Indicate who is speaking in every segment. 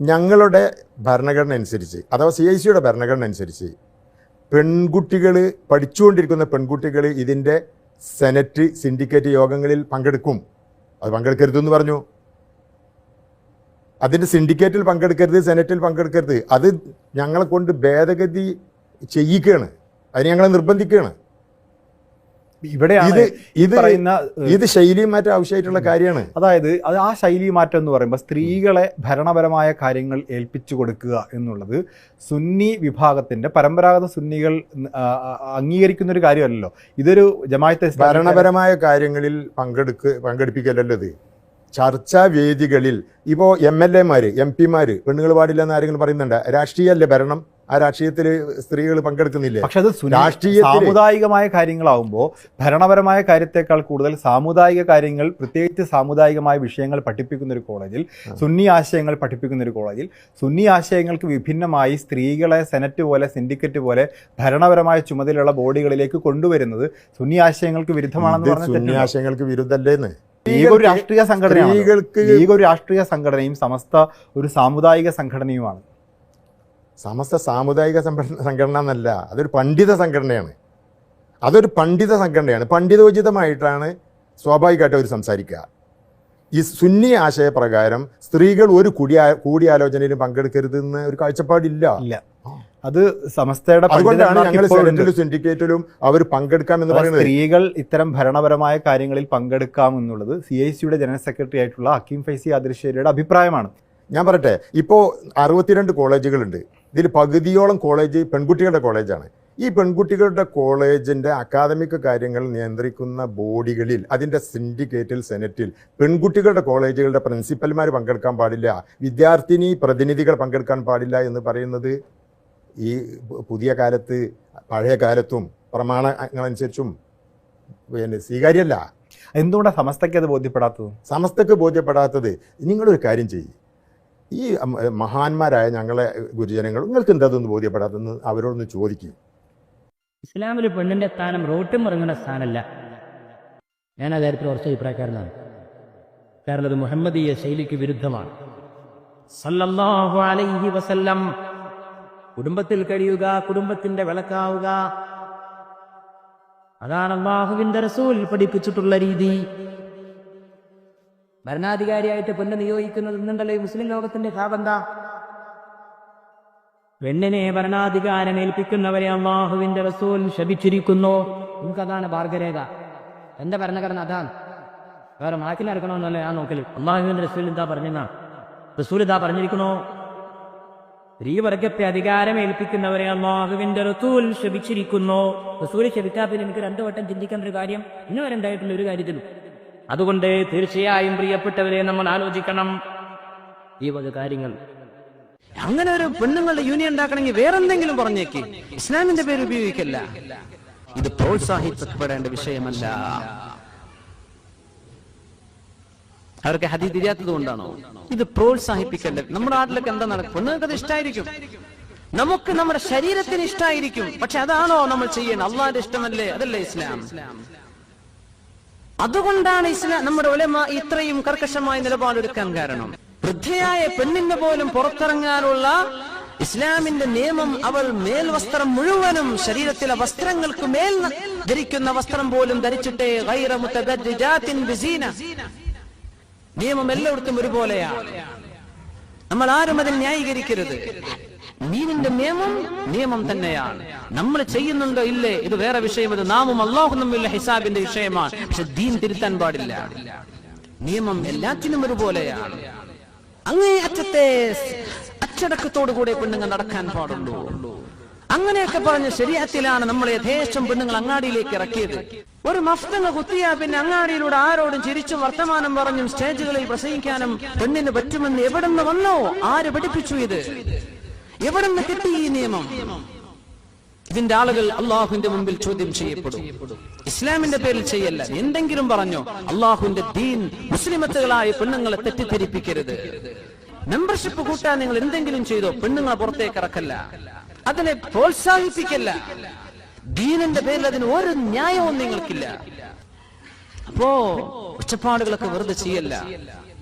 Speaker 1: ഞങ്ങളുടെ ഭരണഘടന അനുസരിച്ച് അഥവാ സി ഐ സിയുടെ ഭരണഘടന അനുസരിച്ച് പെൺകുട്ടികൾ പഠിച്ചുകൊണ്ടിരിക്കുന്ന പെൺകുട്ടികൾ ഇതിന്റെ സെനറ്റ് സിൻഡിക്കേറ്റ് യോഗങ്ങളിൽ പങ്കെടുക്കും. അത് പങ്കെടുക്കരുതെന്ന് പറഞ്ഞു. അതിന്റെ സിൻഡിക്കേറ്റിൽ പങ്കെടുക്കരുത് സെനറ്റിൽ പങ്കെടുക്കരുത്. അത് ഞങ്ങളെ കൊണ്ട് ഭേദഗതി ചെയ്യിക്കുകയാണ് അതിന് ഞങ്ങളെ നിർബന്ധിക്കുകയാണ്.
Speaker 2: ഇവിടെയാണ്
Speaker 1: ഇത്
Speaker 2: പറയുന്ന
Speaker 1: ഇത് ശൈലി മാറ്റം ആവശ്യമായിട്ടുള്ള കാര്യമാണ്.
Speaker 2: അതായത് അത് ആ ശൈലി മാറ്റം എന്ന് പറയുമ്പോൾ സ്ത്രീകളെ ഭരണപരമായ കാര്യങ്ങൾ ഏൽപ്പിച്ചു കൊടുക്കുക എന്നുള്ളത് സുന്നി വിഭാഗത്തിന്റെ പരമ്പരാഗത സുന്നികൾ അംഗീകരിക്കുന്ന ഒരു കാര്യമല്ലല്ലോ. ഇതൊരു ജമാഅത്തെ ഇസ്ലാമിയുടെ-
Speaker 1: ഭരണപരമായ കാര്യങ്ങളിൽ പങ്കെടുക്ക പങ്കെടുപ്പിക്കലല്ലോ ഇത്. ചർച്ചാ വേദികളിൽ ഇപ്പോൾ എം എൽ എമാര് എം പിമാര് പെണ്ണുങ്ങൾ പാടില്ല എന്ന് ആരെങ്കിലും പറയുന്നുണ്ട് രാഷ്ട്രീയമല്ലേ ഭരണം? ആ രാഷ്ട്രീയത്തിൽ സ്ത്രീകൾ പങ്കെടുക്കുന്നില്ലേ?
Speaker 2: പക്ഷെ അത്
Speaker 1: രാഷ്ട്രീയ
Speaker 2: സാമുദായികമായ കാര്യങ്ങളാവുമ്പോൾ ഭരണപരമായ കാര്യത്തെക്കാൾ കൂടുതൽ സാമുദായിക കാര്യങ്ങൾ പ്രത്യേകിച്ച് സാമുദായികമായ വിഷയങ്ങൾ പഠിപ്പിക്കുന്ന ഒരു കോളേജിൽ സുന്നി ആശയങ്ങൾ പഠിപ്പിക്കുന്ന ഒരു കോളേജിൽ സുന്നി ആശയങ്ങൾക്ക് വിഭിന്നമായി സ്ത്രീകളെ സെനറ്റ് പോലെ സിൻഡിക്കറ്റ് പോലെ ഭരണപരമായ ചുമതലയുള്ള ബോഡികളിലേക്ക് കൊണ്ടുവരുന്നത് സുന്നി ആശയങ്ങൾക്ക് വിരുദ്ധമാണെന്ന് പറഞ്ഞാൽ സുന്നി
Speaker 1: ആശയങ്ങൾക്ക് വിരുദ്ധല്ലേന്ന്?
Speaker 2: ഒരു രാഷ്ട്രീയ സംഘടനയാണ്
Speaker 1: സ്ത്രീകൾക്ക്
Speaker 2: ഒരു രാഷ്ട്രീയ സംഘടനയും സമസ്ത ഒരു സാമുദായിക സംഘടനയുമാണ്.
Speaker 1: സമസ്ത സാമുദായിക സംഘടന സംഘടന എന്നല്ല അതൊരു പണ്ഡിത സംഘടനയാണ്. അതൊരു പണ്ഡിത സംഘടനയാണ്. പണ്ഡിതോചിതമായിട്ടാണ് സ്വാഭാവികമായിട്ട് അവർ സംസാരിക്കുക. ഈ സുന്നി ആശയപ്രകാരം സ്ത്രീകൾ ഒരു കൂടിയാ കൂടിയാലോചനയിലും പങ്കെടുക്കരുതെന്ന് ഒരു കാഴ്ചപ്പാടില്ല.
Speaker 2: ഇല്ല. അത് സമസ്തയുടെ
Speaker 1: അതുകൊണ്ടാണ്
Speaker 2: പണ്ഡിതന്മാർക്ക്
Speaker 1: ഞങ്ങൾ സെനറ്റിലും സിൻഡിക്കേറ്റിലും അവർ പങ്കെടുക്കാം
Speaker 2: എന്ന്
Speaker 1: പറയുന്നത്.
Speaker 2: സ്ത്രീകൾ ഇത്തരം ഭരണപരമായ കാര്യങ്ങളിൽ പങ്കെടുക്കാം എന്നുള്ളത് സി ഐ സിയുടെ ജനറൽ സെക്രട്ടറി ആയിട്ടുള്ള ഹക്കീം ഫൈസി ആദിർശേരിയുടെ അഭിപ്രായമാണ്.
Speaker 1: ഞാൻ പറയട്ടെ ഇപ്പോൾ അറുപത്തിരണ്ട് കോളേജുകളുണ്ട്. ഇതിൽ പകുതിയോളം കോളേജ് പെൺകുട്ടികളുടെ കോളേജാണ്. ഈ പെൺകുട്ടികളുടെ കോളേജിന്റെ അക്കാദമിക് കാര്യങ്ങൾ നിയന്ത്രിക്കുന്ന ബോഡികളിൽ അതിന്റെ സിൻഡിക്കേറ്റിൽ സെനറ്റിൽ പെൺകുട്ടികളുടെ കോളേജുകളുടെ പ്രിൻസിപ്പൽമാർ പങ്കെടുക്കാൻ പാടില്ല. വിദ്യാർത്ഥിനി പ്രതിനിധികൾ പങ്കെടുക്കാൻ പാടില്ല എന്ന് പറയുന്നത് ഈ പുതിയ കാലത്ത് പഴയ കാലത്തും പ്രമാണങ്ങളനുസരിച്ചും പിന്നെ സ്വീകാര്യമല്ല.
Speaker 2: എന്തുകൊണ്ടാണ് സമസ്തയ്ക്ക് അത് ബോധ്യപ്പെടാത്തത്?
Speaker 1: സമസ്തക്ക് ബോധ്യപ്പെടാത്തത് നിങ്ങളൊരു കാര്യം ചെയ്യും. ഈ മഹാന്മാരായ ഞങ്ങളെ ഗുരുജനങ്ങൾ നിങ്ങൾക്ക് എന്തതെന്ന് ബോധ്യപ്പെടാത്തെന്ന് അവരോടൊന്ന് ചോദിക്കും.
Speaker 3: ഇസ്ലാമിൽ പെണ്ണിന്റെ സ്ഥാനം റോട്ടും ഇറങ്ങുന്ന സ്ഥാനമല്ല. ഞാൻ ആ കാര്യത്തിൽ കുറച്ച് അഭിപ്രായക്കാരനാണ്. കാരണം അത് മുഹമ്മദീയ ശൈലിക്ക് വിരുദ്ധമാണ്. സല്ലല്ലാഹു അലൈഹി വസല്ലം കുടുംബത്തിൽ കഴിയുക കുടുംബത്തിന്റെ വിളക്കാവുക. അതാണ് അള്ളാഹുവിന്റെ റസൂൽ പഠിപ്പിച്ചിട്ടുള്ള രീതി. ഭരണാധികാരിയായിട്ട് പെണ്ണ് നിയോഗിക്കുന്നത് ഇന്നുണ്ടല്ലോ ഈ മുസ്ലിം ലോകത്തിന്റെ ഭാവെന്താ പെണ്ണിനെ ഭരണാധികാരം ഏൽപ്പിക്കുന്നവരെ അള്ളാഹുവിന്റെ റസൂൽ ശപിച്ചിരിക്കുന്നു. നമുക്കതാണ് ഭാർഗരേഖ എന്റെ ഭരണഘടന അതാണ്. വേറെ മാറ്റി നടക്കണമെന്നല്ല ഞാൻ നോക്കൽ. അള്ളാഹുവിന്റെ റസൂൽ എന്താ പറഞ്ഞെന്നാ? റസൂൽ ഇതാ പറഞ്ഞിരിക്കണോ സ്ത്രീ വർഗത്തെ അധികാരം ഏൽപ്പിക്കുന്നവരെ അള്ളാഹുവിന്റെ റസൂൽ ശപിച്ചിരിക്കുന്നു. റസൂൽ ശപിച്ചാൽ പിന്നെ എനിക്ക് രണ്ടു വട്ടം ചിന്തിക്കേണ്ട ഒരു കാര്യം ഇന്ന് വരെ ഉണ്ടായിട്ടുള്ള ഒരു കാര്യത്തിലും അതുകൊണ്ട് തീർച്ചയായും പ്രിയപ്പെട്ടവരെ നമ്മൾ ആലോചിക്കണം. ഈ വക കാര്യങ്ങൾ.
Speaker 4: അങ്ങനെ ഒരു പെണ്ണുങ്ങളുടെ യൂണിയൻ ഉണ്ടാക്കണമെങ്കിൽ വേറെന്തെങ്കിലും പറഞ്ഞേക്ക്. ഇസ്ലാമിന്റെ പേര് ഉപയോഗിക്കല്ല. ഇത് പ്രോത്സാഹിപ്പിക്കപ്പെടേണ്ട വിഷയമല്ല. അവർക്ക് ഹതി തിരിയാത്തത് കൊണ്ടാണോ? ഇത് പ്രോത്സാഹിപ്പിക്കല്ല നമ്മുടെ നാട്ടിലൊക്കെ എന്താ നടക്കും? പെണ്ണുങ്ങൾക്ക് അത് ഇഷ്ടമായിരിക്കും നമുക്ക് നമ്മുടെ ശരീരത്തിന് ഇഷ്ടമായിരിക്കും പക്ഷെ അതാണോ നമ്മൾ ചെയ്യണം അള്ളാന്റെ ഇഷ്ടമല്ലേ? അതല്ലേ ഇസ്ലാം. അതുകൊണ്ടാണ് ഇസ്ലാം നമ്മുടെ ഉലമ ഇത്രയും കർക്കശമായ നിലപാടെടുക്കാൻ കാരണം. വൃദ്ധയായ പെണ്ണിന് പോലും പുറത്തിറങ്ങാനുള്ള ഇസ്ലാമിന്റെ നിയമം അവൾ മേൽവസ്ത്രം മുഴുവനും ശരീരത്തിലെ വസ്ത്രങ്ങൾക്ക് മേൽ ധരിക്കുന്ന വസ്ത്രം പോലും ധരിച്ചിട്ടേ. നിയമം എല്ലായിടത്തും ഒരുപോലെയാണ്. നമ്മൾ ആരും അതിൽ ന്യായീകരിക്കരുത്. ദീനിന്റെ നിയമം നിയമം തന്നെയാണ്. നമ്മൾ ചെയ്യുന്നുണ്ടോ ഇല്ലേ? ഇത് വേറെ വിഷയം. ഇത് നാമും അള്ളാഹും തമ്മിലുള്ള ഹിസാബിന്റെ വിഷയമാണ്. പക്ഷെ ദീൻ തിരുത്താൻ പാടില്ല. നിയമം എല്ലാത്തിനും ഒരുപോലെയാണ്. അങ്ങേ അറ്റത്തെ അച്ചടക്കത്തോടു കൂടെ പെണ്ണുങ്ങൾ നടക്കാൻ പാടുള്ളൂ. അങ്ങനെയൊക്കെ പറഞ്ഞ് ശരീരത്തിലാണ് നമ്മൾ യഥേഷ്ടം പെണ്ണുങ്ങൾ അങ്ങാടിയിലേക്ക് ഇറക്കിയത്. ഒരു മഫ്തങ്ങ കുത്തിയാ പിന്നെ അങ്ങാടിയിലൂടെ ആരോടും ചിരിച്ചും വർത്തമാനം പറഞ്ഞും സ്റ്റേജുകളിൽ പ്രസംഗിക്കാനും പെണ്ണിന് പറ്റുമെന്ന് എവിടെ നിന്ന് വന്നോ? ആര് പഠിപ്പിച്ചു ഇത്? എവിടുന്ന് കിട്ടി ഈ നിയമം? ഇതിന്റെ ആളുകൾ അള്ളാഹുവിന്റെ മുമ്പിൽ ചോദ്യം ചെയ്യപ്പെടും. ഇസ്ലാമിന്റെ പേരിൽ ചെയ്യല്ല. എന്തെങ്കിലും പറഞ്ഞോ അള്ളാഹുവിന്റെ ദീൻ മുസ്ലിമത്തുകളായ പെണ്ണുങ്ങളെ തെറ്റിദ്ധരിപ്പിക്കരുത്. മെമ്പർഷിപ്പ് കൂട്ടാൻ നിങ്ങൾ എന്തെങ്കിലും ചെയ്തോ പെണ്ണുങ്ങളെ പുറത്തേക്ക് ഇറക്കല്ല. അതിനെ പ്രോത്സാഹിപ്പിക്കല്ല. ദീനിന്റെ പേരിൽ അതിന് ഒരു ന്യായവും നിങ്ങൾക്കില്ല. അപ്പോ ഒച്ചപ്പാടുകളൊക്കെ വെറുതെ ചെയ്യല്ല.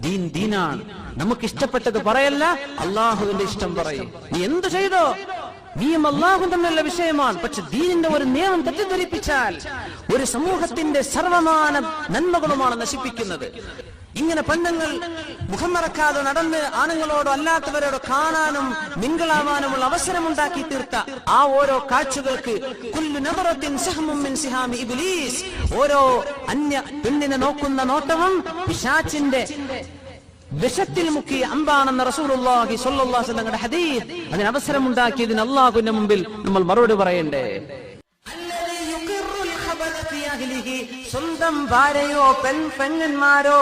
Speaker 4: ദീൻ ദീനാണ്. നമുക്ക് ഇഷ്ടപ്പെട്ടത് പറയല്ല അള്ളാഹുവിന്റെ ഇഷ്ടം പറയും. നീ എന്തു ചെയ്തോ? നീയും അള്ളാഹും തമ്മിലുള്ള വിഷയമാണ്. പക്ഷെ ദീനിന്റെ ഒരു നിയമം തെറ്റിദ്ധരിപ്പിച്ചാൽ ഒരു സമൂഹത്തിന്റെ സർവമാന നന്മകളുമാണ് നശിപ്പിക്കുന്നത്. ഇങ്ങനെ പെണ്ണുങ്ങൾ മുഖം മറക്കാതെ നടന്ന് ആണുങ്ങളോടോ അല്ലാത്തവരോടോ കാണാനും മിങ്കിളാവാനുമുള്ള അവസരമുണ്ടാക്കി തീർത്ത ആ ഓരോ കാഴ്ചകൾക്ക് ഇബ്ലീസ്. ഓരോ അന്യ പെണ്ണിനെ നോക്കുന്ന നോട്ടവും പിശാച്ചിന്റെ വിഷത്തിൽ മുക്കി അമ്പാണെന്ന റസൂലുള്ളാഹി സ്വല്ലല്ലാഹു അലൈഹി വസല്ലമയുടെ ഹദീസ്. അതിന് അവസരം ഉണ്ടാക്കിയതിന് അള്ളാഹുവിന്റെ മുമ്പിൽ നമ്മൾ മറുപടി പറയണ്ടേ? സ്വന്തം ഭാര്യയോ പെൺ പെണ്ണന്മാരോ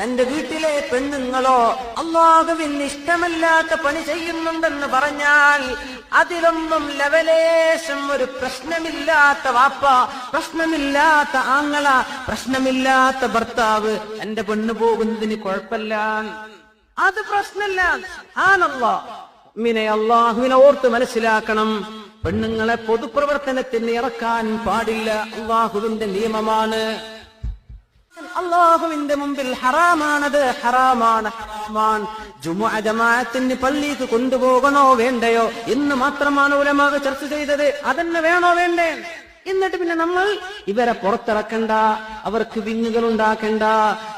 Speaker 4: തന്റെ വീട്ടിലെ പെണ്ണുങ്ങളോ അള്ളാഹുവിന് ഇഷ്ടമല്ലാത്ത പണി ചെയ്യുന്നുണ്ടെന്ന് പറഞ്ഞാൽ അതിലൊന്നും ലവലേശം ഒരു പ്രശ്നമില്ലാത്ത വാപ്പ പ്രശ്നമില്ലാത്ത ആങ്ങള പ്രശ്നമില്ലാത്ത ഭർത്താവ് എന്റെ പെണ്ണു പോകുന്നതിന് കുഴപ്പമില്ല. അത് പ്രശ്നമില്ല. ആണല്ലോ. മിനെ അള്ളാഹുവിനെ ഓർത്ത് മനസ്സിലാക്കണം. പെണ്ണുങ്ങളെ പൊതുപ്രവർത്തനത്തിന് ഇറക്കാൻ പാടില്ല. അള്ളാഹുവിന്റെ നിയമമാണ്. അള്ളാഹുവിന്റെ മുമ്പിൽ ഹറാമാണത് ഹറാമാണ്. ഹറാമാണ് ജുമുഅ ജമാഅത്തിന് പള്ളിക്ക് കൊണ്ടുപോകണോ വേണ്ടയോ? എന്ന് മാത്രമാണ് ഉലമാവ് ചർച്ച ചെയ്തത്. അതന്നെ വേണോ വേണ്ടേ? എന്നിട്ട് പിന്നെ നമ്മൾ ഇവരെ പുറത്തിറക്കണ്ട അവർക്ക് വിങ്ങുകൾ ഉണ്ടാക്കണ്ട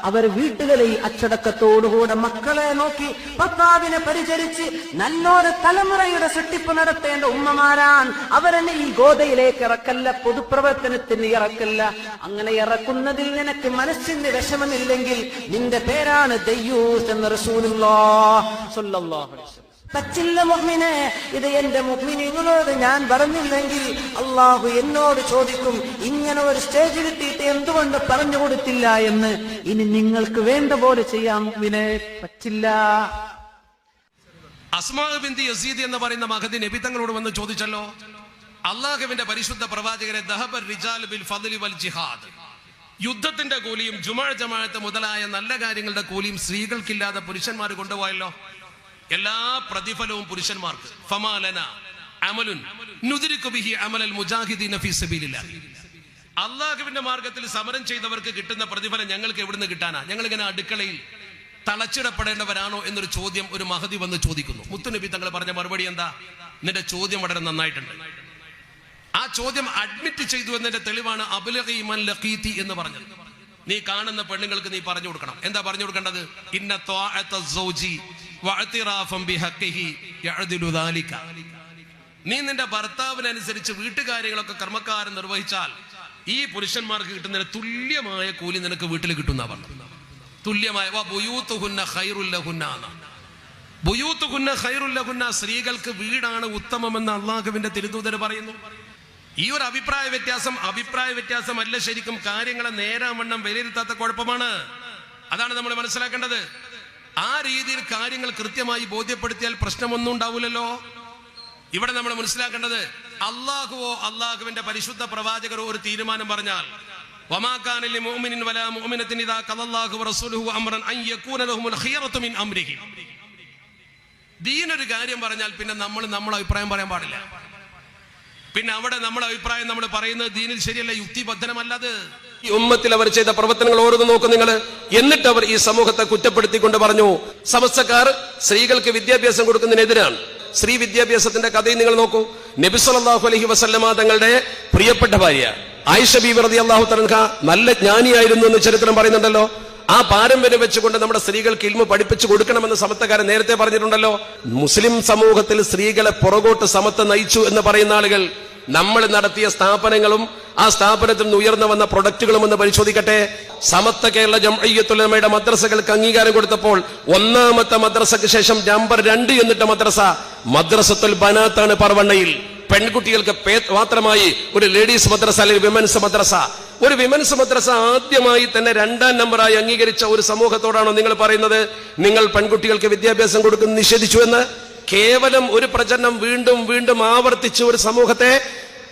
Speaker 4: അവർ വീട്ടുകളിൽ അച്ചടക്കത്തോടുകൂടെ മക്കളെ നോക്കി ഭർത്താവിനെ പരിചരിച്ച് നല്ലൊരു തലമുറയുടെ സൃഷ്ടിപ്പ് നടത്തേണ്ട ഉമ്മമാരാൻ അവരെന്നെ ഈ ഗോതയിലേക്ക് ഇറക്കല്ല പൊതുപ്രവർത്തനത്തിന് ഇറക്കല്ല. അങ്ങനെ ഇറക്കുന്നതിൽ നിനക്ക് മനസ്സിന് വിഷമമില്ലെങ്കിൽ നിന്റെ പേരാണ് ദയ്യൂസ് എന്ന് റസൂലുള്ളാഹി പറ്റില്ല മുഹ്മിനെ ഇത് എന്റെ മുഹ്മിനിങ്ങളോട് ഞാൻ പറഞ്ഞില്ലെങ്കിൽ അള്ളാഹു എന്നോട് ചോദിക്കും ഇങ്ങനെ ഒരു സ്റ്റേജ് കിട്ടിയിട്ട് എന്തുകൊണ്ട് പറഞ്ഞു കൊടുത്തില്ല എന്ന്? ഇനി നിങ്ങൾക്ക് വേണ്ട പോലെ ചെയ്യാം മുഹ്മിനെ പറ്റില്ല
Speaker 5: അസ്മാ ബിന്ദി യസീദ് എന്ന് പറയുന്ന മഹദി നബി തങ്ങളോട് വന്ന് ചോദിച്ചല്ലോ അള്ളാഹുവിന്റെ പരിശുദ്ധ പ്രവാചകരെ ദഹബർ റിജാൽ ബിൽ ഫദ്ലി വൽ ജിഹാദ്. യുദ്ധത്തിന്റെ കൂലിയും ജുമാ ജമാഴത്ത് മുതലായ നല്ല കാര്യങ്ങളുടെ കൂലിയും സ്ത്രീകൾക്കില്ലാതെ പുരുഷന്മാർ കൊണ്ടുപോയല്ലോ. എല്ലാ പ്രതിഫലവും പുരുഷന്മാർക്ക്. ഫമാലന അമലുൻ നുദിരിക്കു ബിഹി അമലൽ മുജാഹിദീന ഫീ സബീലില്ലാഹ്. അള്ളാഹുവിന്റെ മാർഗത്തിൽ സമരം ചെയ്തവർക്ക് കിട്ടുന്ന പ്രതിഫലം ഞങ്ങൾക്ക് എവിടുന്ന് കിട്ടാനാ? ഞങ്ങൾ ഇങ്ങനെ അടുക്കളയിൽ തളച്ചിടപ്പെടേണ്ടവരാണോ എന്നൊരു ചോദ്യം ഒരു മഹതി വന്ന് ചോദിക്കുന്നു. മുത്തുനബി തങ്ങൾ പറഞ്ഞ മറുപടി എന്താ? നിന്റെ ചോദ്യം വളരെ നന്നായിട്ടുണ്ട്. ആ ചോദ്യം അഡ്മിറ്റ് ചെയ്തു എന്നതിന്റെ തെളിവാണ് അബുലഖി മൻ ലഖീതി എന്ന് പറഞ്ഞത്. നീ കാണുന്ന പെണ്ണുങ്ങൾക്ക് നീ പറഞ്ഞു കൊടുക്കണം. എന്താ പറഞ്ഞു കൊടുക്കേണ്ടത്? ഇന്ന നീ നിന്റെ ഭർത്താവിനനുസരിച്ച് വീട്ടുകാര്യങ്ങളൊക്കെ കർമ്മക്കാരൻ നിർവഹിച്ചാൽ ഈ പുരുഷന്മാർക്ക് കിട്ടുന്നതിന് തുല്യമായ കൂലി നിനക്ക് വീട്ടിൽ കിട്ടുന്ന പറഞ്ഞു തുല്യമായ സ്ത്രീകൾക്ക് വീടാണ് ഉത്തമമെന്ന് അള്ളാഹുവിന്റെ തിരുതൂതര് പറയുന്നു. ഈ ഒരു അഭിപ്രായ വ്യത്യാസം അഭിപ്രായ വ്യത്യാസമല്ല ശരിക്കും. കാര്യങ്ങളെ നേരാവണ്ണം വിലയിരുത്താത്ത കുഴപ്പമാണ്. അതാണ് നമ്മൾ മനസ്സിലാക്കേണ്ടത്. ആ രീതിയിൽ കാര്യങ്ങൾ കൃത്യമായി ബോധ്യപ്പെടുത്തിയാൽ പ്രശ്നമൊന്നും ഉണ്ടാവില്ലല്ലോ ഇവിടെ നമ്മൾ മനസ്സിലാക്കേണ്ടത് അള്ളാഹുവോ അള്ളാഹുവിന്റെ പരിശുദ്ധ പ്രവാചകരോ ഒരു തീരുമാനം പറഞ്ഞാൽ ദീനൊരു കാര്യം പറഞ്ഞാൽ പിന്നെ നമ്മൾ നമ്മളെ അഭിപ്രായം പറയാൻ പാടില്ല. പിന്നെ അവിടെ നമ്മുടെ അഭിപ്രായം നമ്മൾ പറയുന്നത് ദീനിൽ ശരിയല്ല യുക്തിബദ്ധനമല്ലത് ഈ ഉമ്മത്തിൽ അവർ ചെയ്ത പ്രവർത്തനങ്ങൾ ഓരോന്ന് നോക്കും നിങ്ങൾ എന്നിട്ട് അവർ ഈ സമൂഹത്തെ കുറ്റപ്പെടുത്തിക്കൊണ്ട് പറഞ്ഞു സമസ്തക്കാർ സ്ത്രീകൾക്ക് വിദ്യാഭ്യാസം കൊടുക്കുന്നതിനെതിരാണ്. സ്ത്രീ വിദ്യാഭ്യാസത്തിന്റെ കഥയും നിങ്ങൾ നോക്കൂ. നബി സല്ലല്ലാഹു അലൈഹി വസല്ലമ തങ്ങളുടെ പ്രിയപ്പെട്ട ഭാര്യ ആയിഷ ബീബി റളിയല്ലാഹു തആല നല്ല ജ്ഞാനിയായിരുന്നു എന്ന് ചരിത്രം പറയുന്നുണ്ടല്ലോ. ആ പാരമ്പര്യം വെച്ചുകൊണ്ട് നമ്മുടെ സ്ത്രീകൾക്ക് ഇൽമ പഠിപ്പിച്ചു കൊടുക്കണമെന്ന് സമത്വക്കാരൻ നേരത്തെ പറഞ്ഞിട്ടുണ്ടല്ലോ. മുസ്ലിം സമൂഹത്തിൽ സ്ത്രീകളെ പുറകോട്ട് സമത്വം നയിച്ചു എന്ന് പറയുന്ന ആളുകൾ നമ്മൾ നടത്തിയ സ്ഥാപനങ്ങളും ആ സ്ഥാപനത്തിൽ നിന്ന് ഉയർന്നു വന്ന പ്രൊഡക്റ്റുകളും ഒന്ന് പരിശോധിക്കട്ടെ. സമത്വ കേരള ജംഅയ്യത്തുലമയുടെ മദ്രസകൾക്ക് അംഗീകാരം കൊടുത്തപ്പോൾ ഒന്നാമത്തെ മദ്രസക്ക് ശേഷം നമ്പർ രണ്ട് എന്നിട്ട് മദ്രസ മദ്രസത്തുൽ ബനാത്താണ് പറവണ്ണയിൽ. പെൺകുട്ടികൾക്ക് മാത്രമായി ഒരു ലേഡീസ് മദ്രസ അല്ലെങ്കിൽ വിമൻസ് മദ്രസ. ഒരു വിമൻസ് മദ്രസ ആദ്യമായി തന്നെ രണ്ടാം നമ്പറായി അംഗീകരിച്ച ഒരു സമൂഹത്തോടാണോ നിങ്ങൾ പറയുന്നത്? നിങ്ങൾ പെൺകുട്ടികൾക്ക് വിദ്യാഭ്യാസം കൊടുക്കുന്നത് നിഷേധിച്ചു എന്ന്? കേവലം ഒരു പ്രചരണം വീണ്ടും വീണ്ടും ആവർത്തിച്ച് ഒരു സമൂഹത്തെ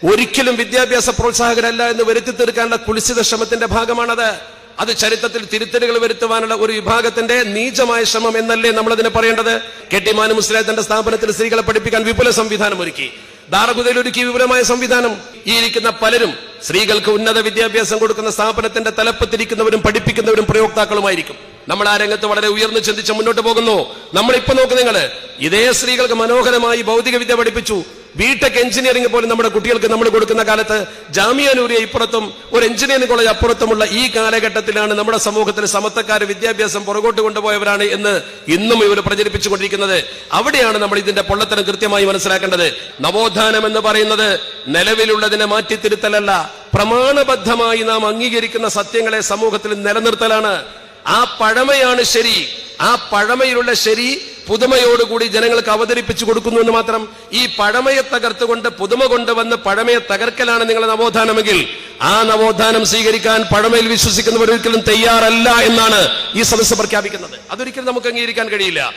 Speaker 5: ഒരിക്കലും വിദ്യാഭ്യാസ പ്രോത്സാഹകരല്ല എന്ന് വരുത്തി തീർക്കാനുള്ള കുളിശിത ശ്രമത്തിന്റെ ഭാഗമാണത്. അത് ചരിത്രത്തിൽ തിരുത്തലുകൾ വരുത്തുവാനുള്ള ഒരു വിഭാഗത്തിന്റെ നീചമായ ശ്രമം എന്നല്ലേ നമ്മൾ അതിനെ പറയേണ്ടത് കെട്ടിമാൻ മുസ്ലിത്തിന്റെ സ്ഥാപനത്തിൽ സ്ത്രീകളെ പഠിപ്പിക്കാൻ വിപുല സംവിധാനം ഒരുക്കി. ദാറഗുദയിൽ ഒരുക്കി വിപുലമായ സംവിധാനം. ഈ ഇരിക്കുന്ന പലരും സ്ത്രീകൾക്ക് ഉന്നത വിദ്യാഭ്യാസം കൊടുക്കുന്ന സ്ഥാപനത്തിന്റെ തലപ്പത്തിരിക്കുന്നവരും പഠിപ്പിക്കുന്നവരും പ്രയോക്താക്കളുമായിരിക്കും. നമ്മൾ ആ രംഗത്ത് വളരെ ഉയർന്നു ചിന്തിച്ച് മുന്നോട്ട് പോകുന്നു. നമ്മൾ ഇപ്പൊ നോക്ക് നിങ്ങൾ ഇതേ സ്ത്രീകൾക്ക് മനോഹരമായി ഭൗതിക വിദ്യ പഠിപ്പിച്ചു. ബിടെക് എഞ്ചിനീയറിംഗ് പോലും നമ്മുടെ കുട്ടികൾക്ക് നമ്മൾ കൊടുക്കുന്ന കാലത്ത് ജാമിയ നൂരിയ ഇപ്പുറത്തും ഒരു എഞ്ചിനീയറിംഗ് കോളേജ് അപ്പുറത്തുമുള്ള ഈ കാലഘട്ടത്തിലാണ് നമ്മുടെ സമൂഹത്തിൽ സമത്വക്കാർ വിദ്യാഭ്യാസം പുറകോട്ട് കൊണ്ടുപോയവരാണ് എന്ന് ഇന്നും ഇവർ പ്രചരിപ്പിച്ചുകൊണ്ടിരിക്കുന്നത്. അവിടെയാണ് നമ്മൾ ഇതിന്റെ പൊള്ളത്തരം കൃത്യമായി മനസ്സിലാക്കേണ്ടത്. നവോത്ഥാനം എന്ന് പറയുന്നത് നിലവിലുള്ളതിനെ മാറ്റിത്തിരുത്തലല്ല. പ്രമാണബദ്ധമായി നാം അംഗീകരിക്കുന്ന സത്യങ്ങളെ സമൂഹത്തിൽ നിലനിർത്തലാണ്. ആ പഴമയാണ് ശരി. ആ പഴമയിലുള്ള ശരി പുതുമയോടുകൂടി ജനങ്ങൾക്ക് അവതരിപ്പിച്ചു കൊടുക്കുന്നു എന്ന് മാത്രം. ഈ പഴമയെ തകർത്തുകൊണ്ട് പുതുമ കൊണ്ടുവന്ന് പഴമയെ തകർക്കലാണ് നിങ്ങളുടെ നവോത്ഥാനമെങ്കിൽ. ആ നവോത്ഥാനം സ്വീകരിക്കാൻ പഴമയിൽ വിശ്വസിക്കുന്നവർ ഒരിക്കലും തയ്യാറല്ല എന്നാണ് ഈ സദസ്സ് പ്രഖ്യാപിക്കുന്നത്. അതൊരിക്കലും നമുക്ക് അംഗീകരിക്കാൻ കഴിയില്ല.